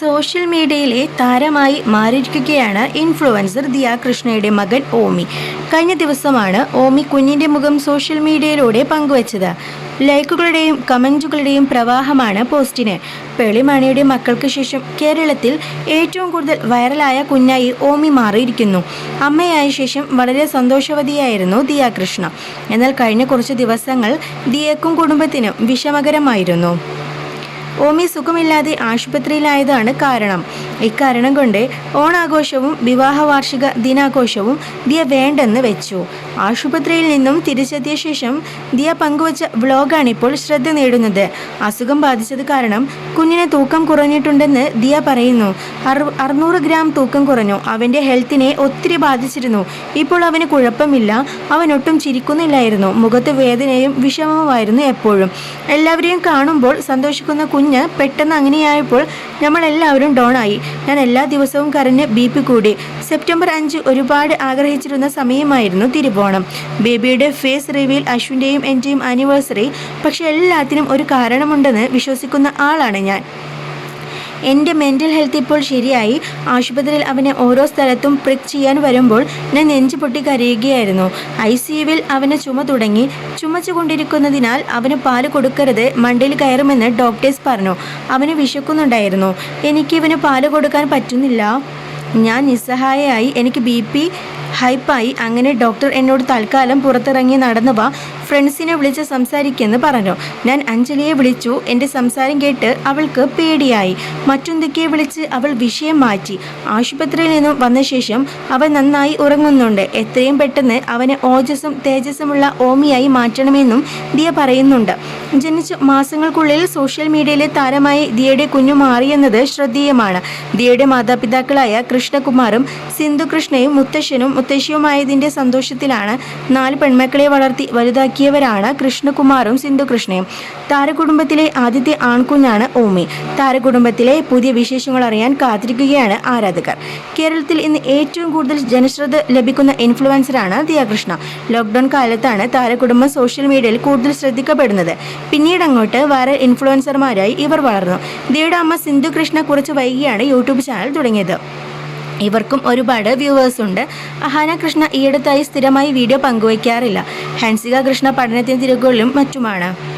Social മീഡിയയിലെ താരമായി മാറിയിരിക്കുകയാണ് ഇൻഫ്ലുവൻസർ ദിയ കൃഷ്ണയുടെ മകൻ ഓമി. കഴിഞ്ഞ ദിവസമാണ് ഓമി കുഞ്ഞിന്റെ മുഖം സോഷ്യൽ മീഡിയയിലൂടെ പങ്കുവച്ചത്. ലൈക്കുകളുടെയും കമന്റുകളുടെയും പ്രവാഹമാണ് പോസ്റ്റിന്. പെളിമണിയുടെ മക്കൾക്ക് ശേഷം കേരളത്തിൽ ഏറ്റവും കൂടുതൽ വൈറലായ കുഞ്ഞായി ഓമി മാറിയിരിക്കുന്നു. അമ്മയായ ശേഷം വളരെ സന്തോഷവതിയായിരുന്നു ദിയ കൃഷ്ണ. എന്നാൽ കഴിഞ്ഞ കുറച്ച് ദിവസങ്ങൾ ദിയക്കും കുടുംബത്തിനും വിഷമകരമായിരുന്നു. ഓമി സുഖമില്ലാതെ ആശുപത്രിയിലായതാണ് കാരണം. ഇക്കാരണം കൊണ്ട് ഓണാഘോഷവും വിവാഹ വാർഷിക ദിനാഘോഷവും ദിയ വേണ്ടെന്ന് വെച്ചു. ആശുപത്രിയിൽ നിന്നും തിരിച്ചെത്തിയ ശേഷം ദിയ പങ്കുവച്ച വ്ലോഗാണിപ്പോൾ ശ്രദ്ധ നേടുന്നത്. അസുഖം ബാധിച്ചത് കാരണം കുഞ്ഞിന് തൂക്കം കുറഞ്ഞിട്ടുണ്ടെന്ന് ദിയ പറയുന്നു. അറു അറുന്നൂറ് ഗ്രാം തൂക്കം കുറഞ്ഞു. അവന്റെ ഹെൽത്തിനെ ഒത്തിരി ബാധിച്ചിരുന്നു. ഇപ്പോൾ അവന് കുഴപ്പമില്ല. അവൻ ഒട്ടും ചിരിക്കുന്നില്ലായിരുന്നു. മുഖത്ത് വേദനയും വിഷമവുമായിരുന്നു എപ്പോഴും. എല്ലാവരെയും കാണുമ്പോൾ സന്തോഷിക്കുന്ന പെട്ടെന്ന് അങ്ങനെയായപ്പോൾ നമ്മളെല്ലാവരും ഡോണായി ഞാൻ എല്ലാ ദിവസവും കരഞ്ഞ് ബി പി കൂടി. സെപ്റ്റംബർ അഞ്ച് ഒരുപാട് ആഗ്രഹിച്ചിരുന്ന സമയമായിരുന്നു തിരുവോണം. ബേബിയുടെ ഫേസ് റിവീൽ അശ്വിന്റെയും എന്റെയും ആനിവേഴ്സറി പക്ഷെ എല്ലാത്തിനും ഒരു കാരണമുണ്ടെന്ന് വിശ്വസിക്കുന്ന ആളാണ് ഞാൻ. എന്റെ മെന്റൽ ഹെൽത്ത് ഇപ്പോൾ ശരിയായി. ആശുപത്രിയിൽ അവനെ ഓരോ സ്ഥലത്തും പ്രിക് ചെയ്യാൻ വരുമ്പോൾ ഞാൻ നെഞ്ചു പൊട്ടി കരയുകയായിരുന്നു. ഐ സി യുവിൽ അവന് ചുമ തുടങ്ങി. ചുമച്ചു കൊണ്ടിരിക്കുന്നതിനാൽ അവന് പാൽ കൊടുക്കരുത്. മണ്ടയിൽ കയറുമെന്ന് ഡോക്ടേഴ്സ് പറഞ്ഞു. അവന് വിശക്കുന്നുണ്ടായിരുന്നു. എനിക്ക് ഇവന് പാൽ കൊടുക്കാൻ പറ്റുന്നില്ല. ഞാൻ നിസ്സഹായയായി. എനിക്ക് ബി പി ഹൈപ്പായി അങ്ങനെ ഡോക്ടർ എന്നോട് തൽക്കാലം പുറത്തിറങ്ങി നടന്നു വാ. ഫ്രണ്ട്സിനെ വിളിച്ച് സംസാരിക്കുമെന്ന് പറഞ്ഞു. ഞാൻ അഞ്ജലിയെ വിളിച്ചു. എന്റെ സംസാരം കേട്ട് അവൾക്ക് പേടിയായി. മറ്റൊന്തൊക്കെ വിളിച്ച് അവൾ വിഷയം മാറ്റി. ആശുപത്രിയിൽ നിന്നും വന്ന ശേഷം അവൻ നന്നായി ഉറങ്ങുന്നുണ്ട്. എത്രയും പെട്ടെന്ന് അവനെ ഓജസ്സും തേജസ്സുമുള്ള ഓമിയായി മാറ്റണമെന്നും ദിയ പറയുന്നുണ്ട്. ജനിച്ച മാസങ്ങൾക്കുള്ളിൽ സോഷ്യൽ മീഡിയയിലെ താരമായി ദിയയുടെ കുഞ്ഞു മാറിയെന്നത് ശ്രദ്ധേയമാണ്. ദിയയുടെ മാതാപിതാക്കളായ കൃഷ്ണകുമാറും സിന്ധു കൃഷ്ണയും മുത്തശ്ശനും മുത്തശ്ശിയുമായതിന്റെ സന്തോഷത്തിലാണ് നാല് പെൺമക്കളെ വളർത്തി വലുതാക്കിയവരാണ് കൃഷ്ണകുമാറും സിന്ധുകൃഷ്ണയും. താരകുടുംബത്തിലെ ആദ്യത്തെ ആൺകുഞ്ഞാണ് ഓമി. താരകുടുംബത്തിലെ പുതിയ വിശേഷങ്ങൾ അറിയാൻ കാത്തിരിക്കുകയാണ് ആരാധകർ. കേരളത്തിൽ ഇന്ന് ഏറ്റവും കൂടുതൽ ജനശ്രദ്ധ ലഭിക്കുന്ന ഇൻഫ്ലുവൻസറാണ് ദിയാകൃഷ്ണ. ലോക്ക്ഡൌൺ കാലത്താണ് താരകുടുംബം സോഷ്യൽ മീഡിയയിൽ കൂടുതൽ ശ്രദ്ധിക്കപ്പെടുന്നത്. പിന്നീട് അങ്ങോട്ട് വൈറൽ ഇൻഫ്ലുവൻസർമാരായി ഇവർ വളർന്നു. ദിയുടെ അമ്മ സിന്ധുകൃഷ്ണ കുറച്ച് വൈകിയാണ് യൂട്യൂബ് ചാനൽ തുടങ്ങിയത്. ഇവർക്കും ഒരുപാട് വ്യൂവേഴ്സ് ഉണ്ട്. അഹാന കൃഷ്ണ ഈയിടത്തായി സ്ഥിരമായി വീഡിയോ പങ്കുവയ്ക്കാറില്ല. ഹൻസിക കൃഷ്ണ പഠനത്തിന് തിരക്കുകളിലും മറ്റുമാണ്.